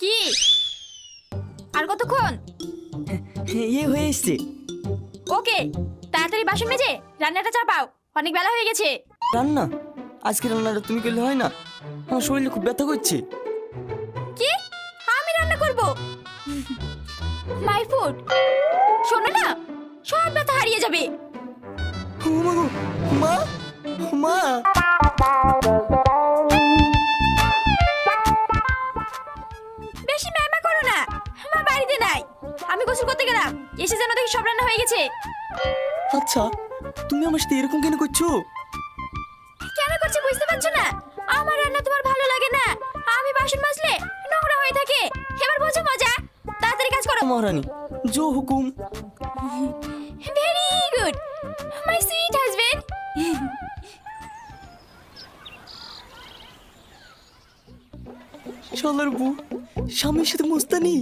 কি? আর কতক্ষণ? ইয়ে হয়ে এসছে। ওকে তাড়াতাড়ি বাসন মেজে রান্নাটা চাপাও। অনেক বেলা হয়ে গেছে। রান্না? আজকে রান্নাটা তুমি করলে হয় না? আমার শরীরে খুব ব্যথা করছে। কি? আমি রান্না করব? মাই ফুড শোনো না সব ব্যথা হারিয়ে যাবে। মা মা। বেশি ম্যামা করো না মা বাড়িতে নাই। আমি গোসল করতে গেলাম এসে যেন দেখি সব রান্না হয়ে গেছে। আচ্ছা তুমি আমার সাথে এরকম কেন করছ? কেন করছি বুঝতে পারছ না? আমার রান্না তোমার ভালো লাগে না। আমি বাসন মাজলে নোংরা হয়ে থাকে। এবার বোঝো মজা। তাড়াতাড়ি মহারানী জো হুকুম very good my sweet husband শালার বউ স্বামীর সাথে মস্তানি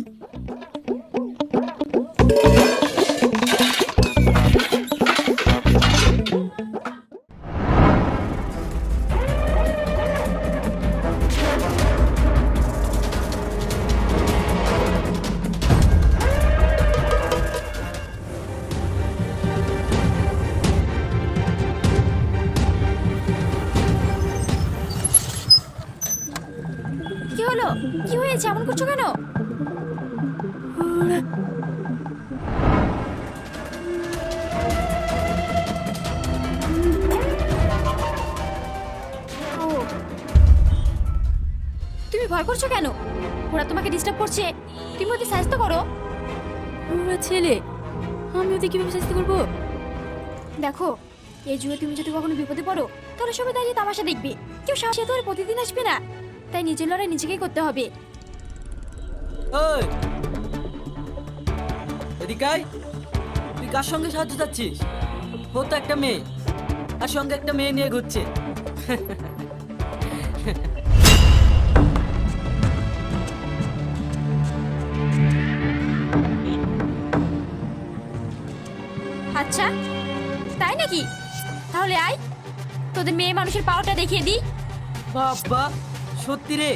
কি হয়েছে? এমন করছ কেন। তুমি ভয় করছ কেন? ওরা তোমাকে ডিস্টার্ব করছে। তুমি ওদের সাহায্য করো। ওরা ছেলে। আমি ওদের কীভাবে শাস্তি করব? দেখো এই যুগে তুমি যদি কখনো বিপদে পড়ো তাহলে সবাই দাঁড়িয়ে তামাশা দেখবে। কেউ সাহসে তোমার প্রতিদিন আসবে না। তাই নিজের লড়াই নিজেকেই করতে হবে। ওই এদিকে আয়। তুই কার সঙ্গে সাহায্য চাচ্ছিস? ও তো একটা মেয়ে আর সঙ্গে একটা মেয়ে নিয়ে ঘুরছে। আচ্ছা তাই নাকি? তাহলে আয় তোদের মেয়ে মানুষের পাওয়ারটা দেখিয়ে দিই। বাবা সত্যি রে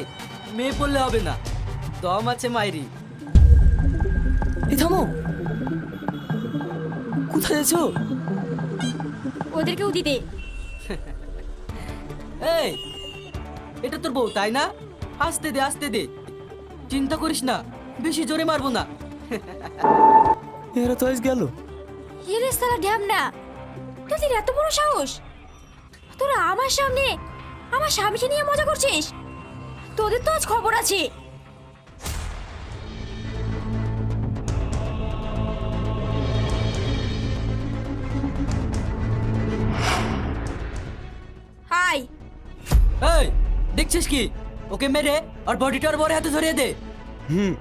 মেয়ে পড়লে হবে না। দম আছে মাইরি এই থামো। কোথায় যাচ্ছো ওদেরকেও দিতে এই এটা তোর বউ তাই না? আসতে দে আসতে দে। চিন্তা করিস না বেশি জোরে মারবো না। এরা তো আজ গেল। এরে সালা ঢ্যাম না তোদের এত বড় সাহস? তোরা আমার সামনে আমার স্বামীকে নিয়ে মজা করছিস? তোদের তো আজ খবর আছে। হাই। এই দেখছিস কি? ওকে মেরে আর বডিটা ওর বড় হাতে ধরিয়ে দে। হুম।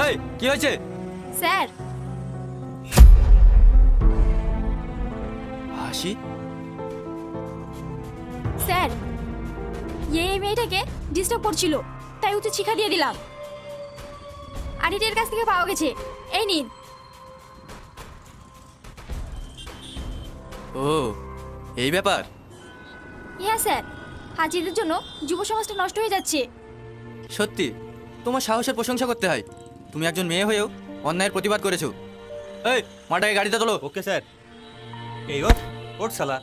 এই কি হয়েছে? স্যার। হাসি? স্যার এই মেয়েটাকে ডিস্টার্ব করছিল তাই উচিত শিক্ষা দিয়ে দিলাম। আডিটের কাছ থেকে পাওয়া গেছে। এই নিন। ও এই ব্যাপার? হ্যাঁ স্যার। হাজিদের জন্য যুব সমাজটা নষ্ট হয়ে যাচ্ছে। সত্যি তোমার সাহসের প্রশংসা করতে হয়। তুমি একজন মেয়ে হয়েও অন্যায়ের প্রতিবাদ করেছ। এই মাটাকে গাড়িতে তোলো। Okay sir. এই ওঠ ওঠ শালা।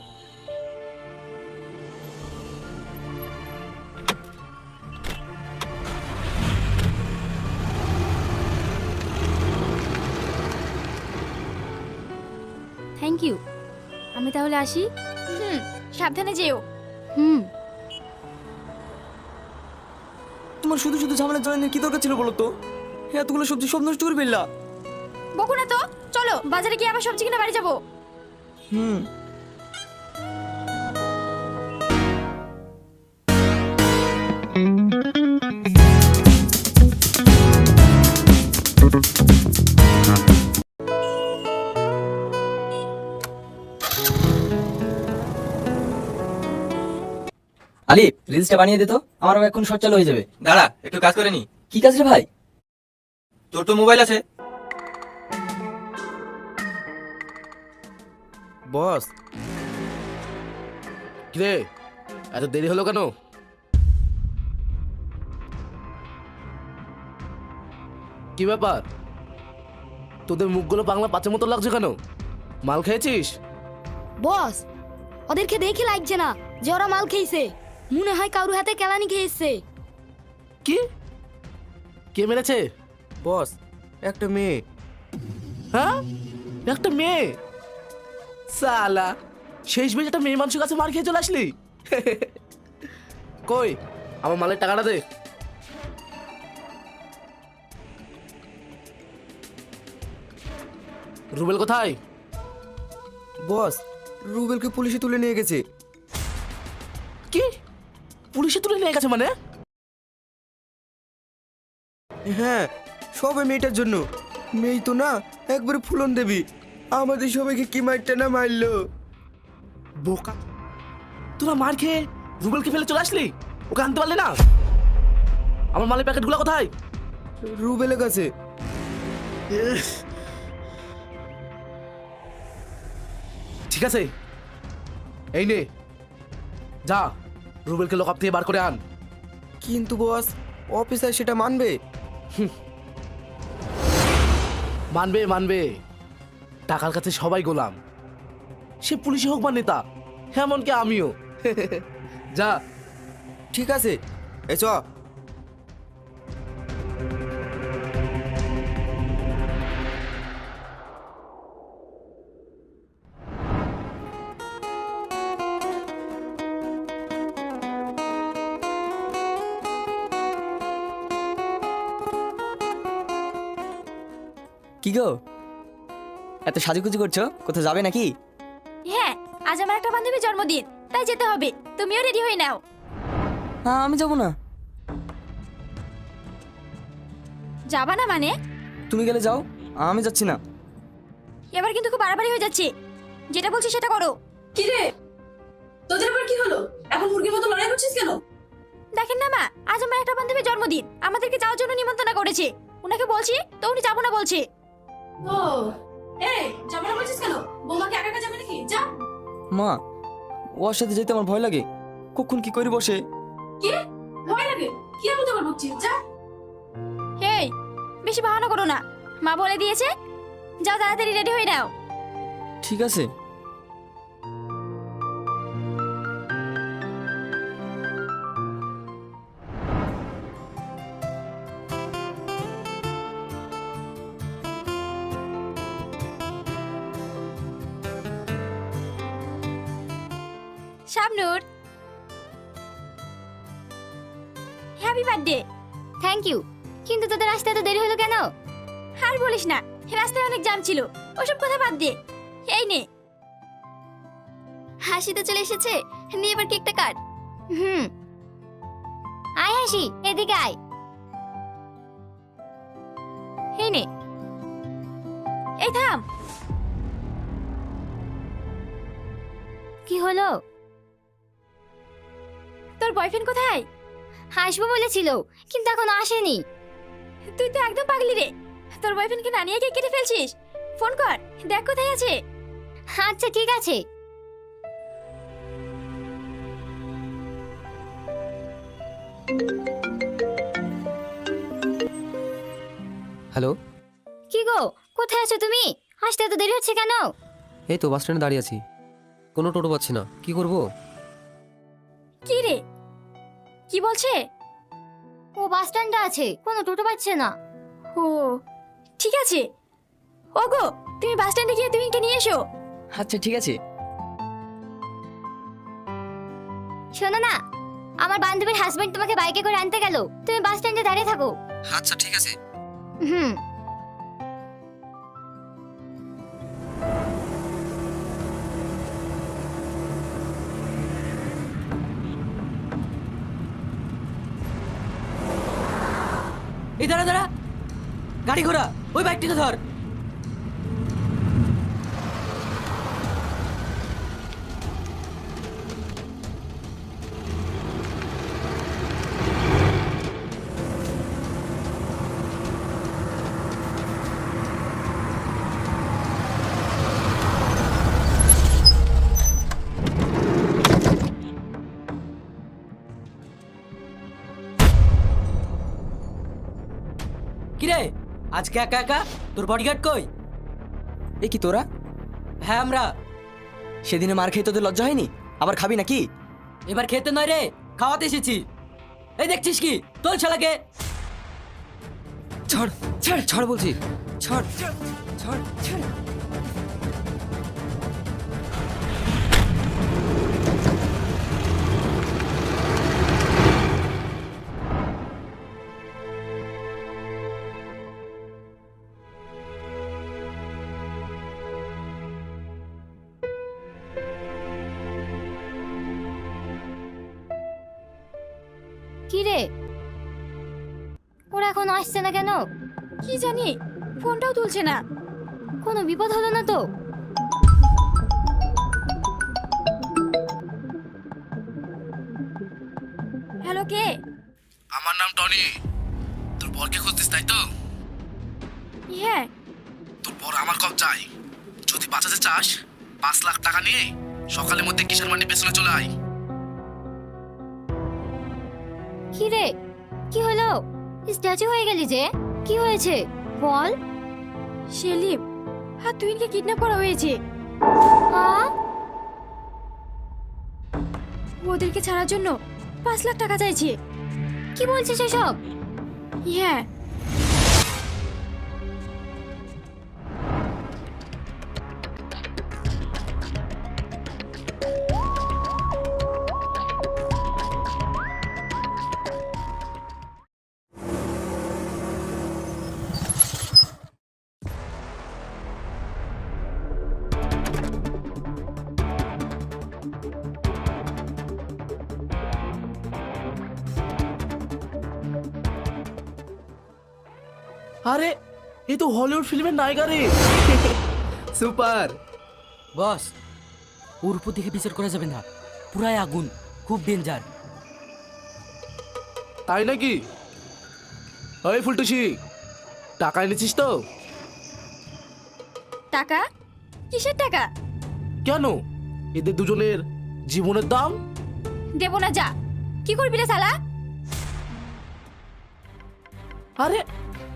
থ্যাংক ইউ আমি তাহলে আসি? হুম সাবধানে যেও। হুম। তোমার শুধু শুধু ঝামেলা জানানোর কি দরকার ছিল বলো তো? এতগুলো সবজি সব নষ্ট করে ফেললা। বকো না তো চলো বাজারে গিয়ে আবার সবজি কিনে বাড়ি যাব। হুম। আলি রিলসটা বানিয়ে দে তো আমারও এখন শর্ট চালু হয়ে যাবে। দাঁড়া একটু কাজ করে নি। কি কাজ রে ভাই? তোর তো মোবাইল আছে। বস। কিরে এত দেরি হলো কেন? কি ব্যাপার? তোদের মুখগুলো বাংলা পাঁচের মতো লাগছে কেন? মাল খেয়েছিস? বস ওদেরকে দেখে লাগছে না যে ওরা মাল খেয়েছে। মনে হয় কারুর হাতে কেলানি খেয়েছে। কি? কে মেরেছে? বস একটা মেয়ে। হ্যাঁ? একটা মেয়ে? সালা শেষ বেশ একটা মেয়ে মানুষের কাছে মার খেয়ে চলে আসলি? কই আমার মালের টাকাটা দে। রুবেল কোথায়? বস রুবেলকে পুলিশে তুলে নিয়ে গেছে। কি? পুলিশে তুলে নিয়ে গেছে মানে? হ্যাঁ সবে মেয়েটার জন্য। মেয়ে তো না একবারে ফুলন দেবী। আমাদের সবাইকে কি মারটা না মারলো? বোকা। তোরা মার খেয়ে রুবেলকে ফেলে চলে আসলি? ওকে আনতে পারলে না? আমার মালের প্যাকেটগুলো কোথায়? রুবেলের কাছে। ঠিক আছে। এই নে। যা রুবেলকে লকআপ থেকে বার করে আন। কিন্তু বস অফিসার সেটা মানবে? মানবে মানবে। টাকার কাছে সবাই গোলাম। সে পুলিশে হোক বা নেতা এমনকি আমিও। যা, ঠিক আছে। এ চ। কি গো? এত সাজুগুজু করছ? কোথাও যাবে নাকি? হ্যাঁ আজ আমার একটা বান্ধবীর জন্মদিন তাই যেতে হবে। তুমিও রেডি হয়ে নাও। হ্যাঁ আমি যাব না। যাবা না মানে? তুমি গেলে যাও আমি যাচ্ছি না। এবার কিন্তু খুব বাড়াবাড়ি হয়ে যাচ্ছে। যেটা বলছি সেটা করো। কি রে? তোদের আবার কি হলো? এখন মুরগির মতো লড়াই করছিস কেন? দেখেন না মা আজ আমার একটা বান্ধবীর জন্মদিন। আমাদেরকে যাওয়ার জন্য নিমন্ত্রণ করেছে। ওনাকে বলছি তো উনি যাব না বলছে। ও এই বলছিস কেন? বৌমাকে একা একা যাবে নাকি? যা। মা ওর সাথে যেতে আমার ভয় লাগে। কখন কি করি বসে কি? ভয় লাগে? কি আমি তোমার বকছিস যা। হেই বেশি বাহানা করো না। মা বলে দিয়েছে যাও তাড়াতাড়ি রেডি হয়ে নাও। ঠিক আছে। Shabnur happy birthday thank you কিন্তু তোদের আসতে এত দেরি হলো কেন? আর বলিস না, রাস্তায় অনেক জ্যাম ছিল। ওসব কথা বাদ দে। এই নে। হাসি তো চলে এসেছে। নিয়ে এবার কেকটা কাট। হুম। আয় হাসি, এদিকে আয়। এই নে। এই থাম। কি হলো? তোর বয়ফ্রেন্ড কোথায়? আসব বলেছিল কিন্তু এখনও আসেনি। তুই তো একদম পাগলি রে। তোর বয়ফ্রেন্ডকে না নিয়ে গিয়ে কেটে ফেলছিস? ফোন কর দেখ কোথায় আছে। আচ্ছা ঠিক আছে। হ্যালো কি গো কোথায় আছো তুমি? আসতে এত দেরি হচ্ছে কেন? এই তো বাস স্ট্যান্ডে দাঁড়িয়ে আছি। কোনো টোটো পাচ্ছি না। কি করব? কি রে? কি বলছে? ও বাস স্ট্যান্ডে আছে কোনো টোটো পাচ্ছে না। ও ঠিক আছে। ওগো তুমি বাস স্ট্যান্ডে গিয়ে তুমি নিয়ে এসো। আচ্ছা ঠিক আছে। শোনো না আমার বান্ধবীর হাজবেন্ড তোমাকে বাইকে করে আনতে গেল। তুমি বাস স্ট্যান্ডে দাঁড়িয়ে থাকো। আচ্ছা ঠিক আছে। হুম। গাড়ি ঘোড়া ওই বাইকটিকে ধর। আজকে একা একা? তোর বডিগার্ড কই? এ কি তোরা? হ্যাঁ আমরা। সেদিনে মার খেয়ে তোদের লজ্জা হয়নি? আবার খাবি নাকি? এবার খেতে নয় রে খাওয়াতে এসেছি। এই দেখছিস কি? তোর শালাকে। ছাড় ছাড় ছাড় বলছি। ছাড় ছাড় ছাড়। এখন আসছে না কেন? কি জানি ফোনটাও তুলছে না। কোনো বিপদ হলো না তো? হ্যালো কে? আমার নাম টনি। তোর বরকে খুঁজতিস তাই তো? হ্যাঁ। তোর বর আমার কব চাই যদি বাঁচাতে চাস পাঁচ লাখ টাকা নিয়ে সকালের মধ্যে কিষান মান্ডি পেছনে চলে আয়। কি রে কি হলো? স্ট্যাচু হয়ে গেলি যে? কি হয়েছে? বল। সেলিম আর কি কিডন্যাপ করা হয়েছে। আ ওদেরকে ছাড়ার জন্য পাঁচ লাখ টাকা চাইছে। কি বলছিস এসব? হ্যাঁ হলিউড ফিল্মের নায়িকা রে। সুপার। বস ওর উপর দিকে বিচার করা যাবে না। পুরাই আগুন খুব ডেঞ্জার। তাই নাকি? ওই ফুলটুসি টাকা এনেছিস তো? টাকা? কিসের টাকা? কেন? এদের দুজনের জীবনের দাম? দেবো না যা। কি করবি রে শালা? আরে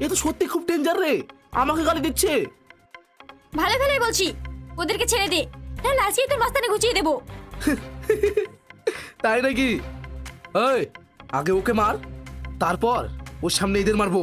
এ তো সত্যি খুব ডেঞ্জার রে। আমাকে গালি দিচ্ছে। ভালো ভালোই বলছি। ওদেরকে ছেড়ে দে। তাহলে আজকেই তোর মাস্তানে গুছিয়ে দেবো। তাই নাকি? ওই আগে ওকে মার তারপর ওর সামনে এদের মারবো।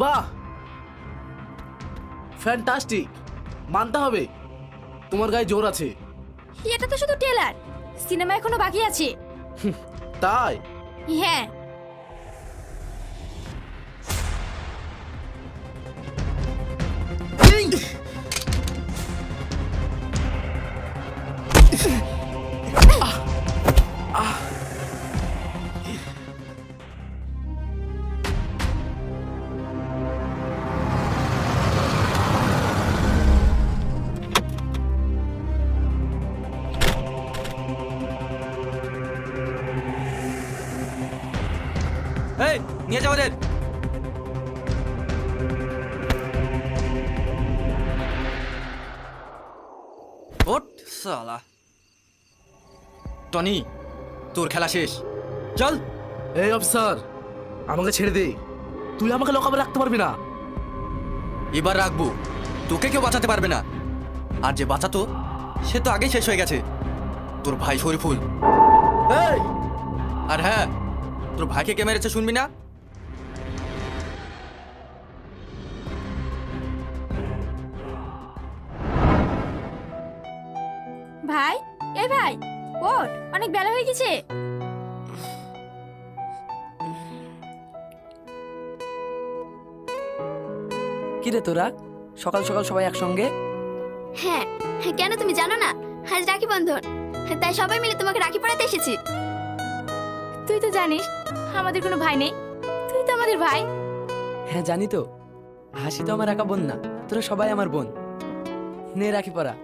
বাহ! ফ্যান্টাস্টিক মানতে হবে। তোমার গায়ে জোর আছে। এটা তো শুধু টেলার সিনেমা এখনও বাকি আছে। তাই? হ্যাঁ। এই নিয়ে যাও ওদের। ওট সালা। টনি তোর খেলা শেষ। চল। এই অফিসার আমাকে ছেড়ে দে। তুই আমাকে লকাবে রাখতে পারবি না। এবার রাখব। তোকে কেউ বাঁচাতে পারবে না। আর যে বাঁচাতো সে তো আগেই শেষ হয়ে গেছে। তোর ভাই শরীফুল। এই! আর হ্যাঁ তোর ভাইকে কে মেরেছে শুনবি না? ভাই এই ভাই ওঠ অনেক বেলা হয়ে গেছে। কিরে তোরা? সকাল সকাল সবাই একসঙ্গে? হ্যাঁ কেন তুমি জানো না? আজ রাখি বন্ধন। তাই সবাই মিলে তোমাকে রাখি পড়াতে এসেছি। তুই তো জানিস, আমাদের কোনো ভাই নেই। তুই তো আমাদের ভাই। হ্যাঁ জানি তো। হাসি তো আমার একা বোন না, তোরা সবাই আমার বোন। নে, রাখি পড়া।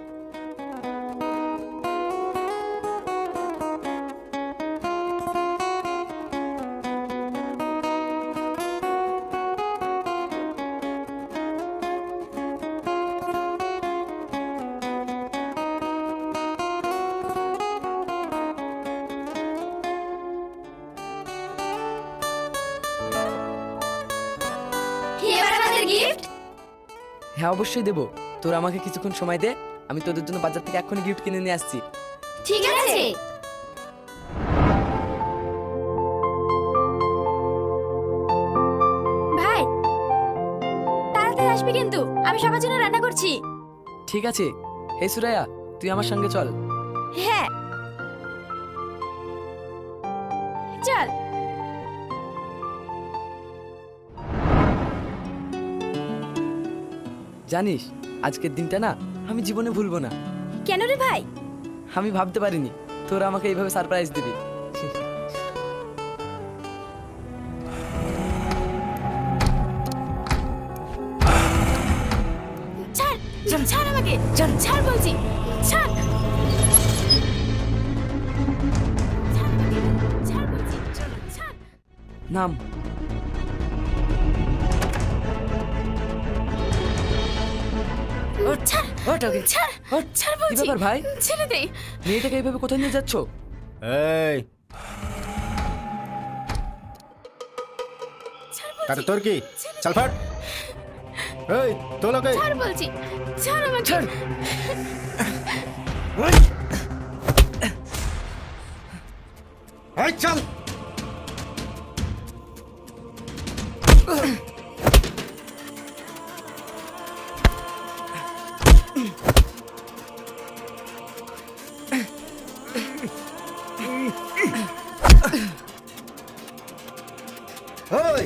হ্যাঁ অবশ্যই দেবো। তোরা আমাকে কিছুক্ষণ সময় দে আমি তোদের জন্য বাজার থেকে এক্ষুনি গিফট কিনে নিয়ে আসছি। ঠিক আছে। ভাই তাড়াতাড়ি আসবি কিন্তু আমি সবার জন্য রান্না করছি। ঠিক আছে। হে সুরায়া তুই আমার সঙ্গে চল। হ্যাঁ। চল। জানিস আজকের দিনটা না আমি জীবনে ভুলবো না। কেন রে ভাই? আমি ভাবতে পারিনি তোরা আমাকে এইভাবে সারপ্রাইজ দিবি। ছাড় আমাকে, ছাড় বলছি, ছাড়। নাম ওঠ, ওকে। ছাড়। ছাড় কি বলছি ব্যাপার ভাই? ছেড়ে দে। মেয়েটাকে এইভাবে কোথায় নিয়ে যাচ্ছ? এই। ছাড় তাতে তোর কি? চল ফাট। এই তোলকে। ছাড় বলছি। ছাড় আমাকে। ছাড়। এই চল। ওই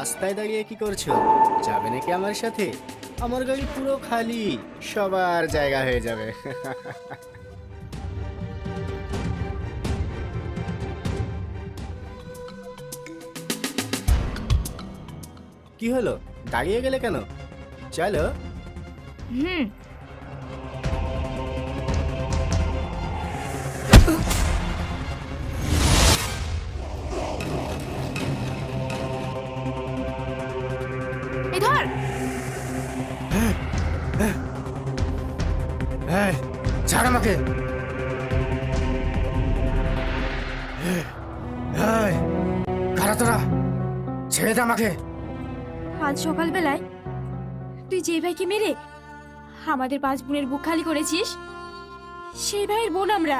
রাস্তায় দাঁড়িয়ে কি করছ? যাবে নাকি আমার সাথে? আমার গাড়ি পুরো খালি। সবার জায়গা হয়ে যাবে। কি হলো? দাঁড়িয়ে গেলে কেন? চলো। হুম আমাকে আজ সকালবেলায় তুই যে ভাইকে মেরে আমাদের পাঁচ বোনের বুক খালি করেছিস, সেই ভাইয়ের বোন আমরা।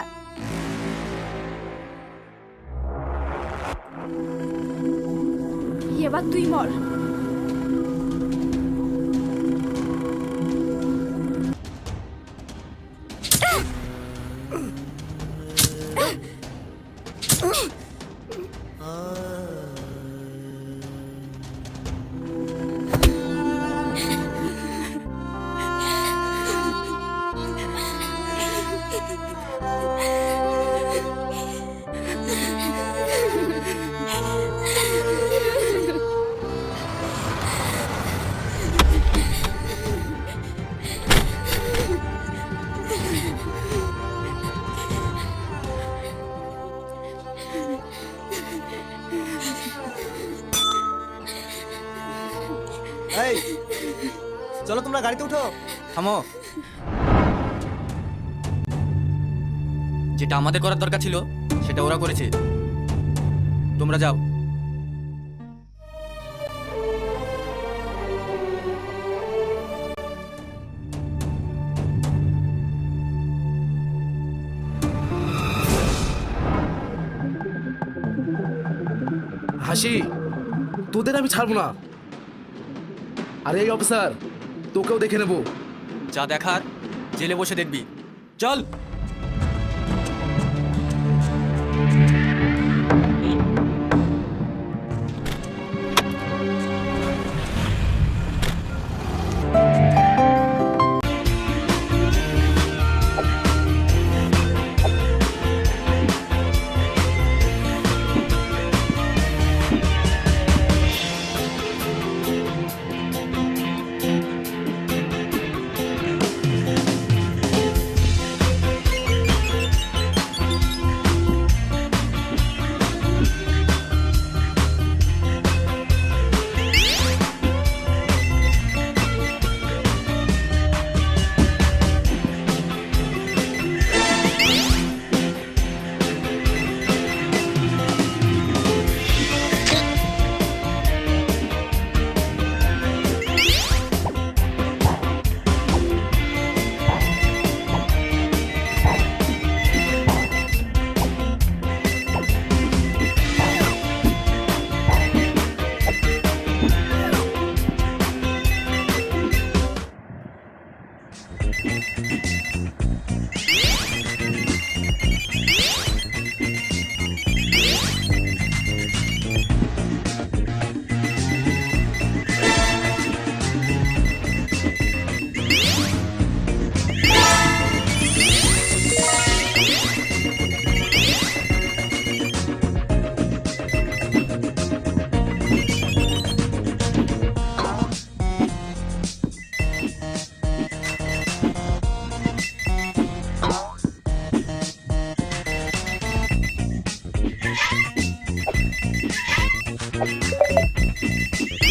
এবার তুই মর। গাড়িতে উঠো। থামো। যেটা আমাদের করার দরকার ছিল সেটা ওরা করেছে। তোমরা যাও। হাসি তোদের আমি ছাড়বো না। আরে এই অফিসার তোকেও দেখে নেব। যা দেখার জেলে বসে দেখবি। চল! Música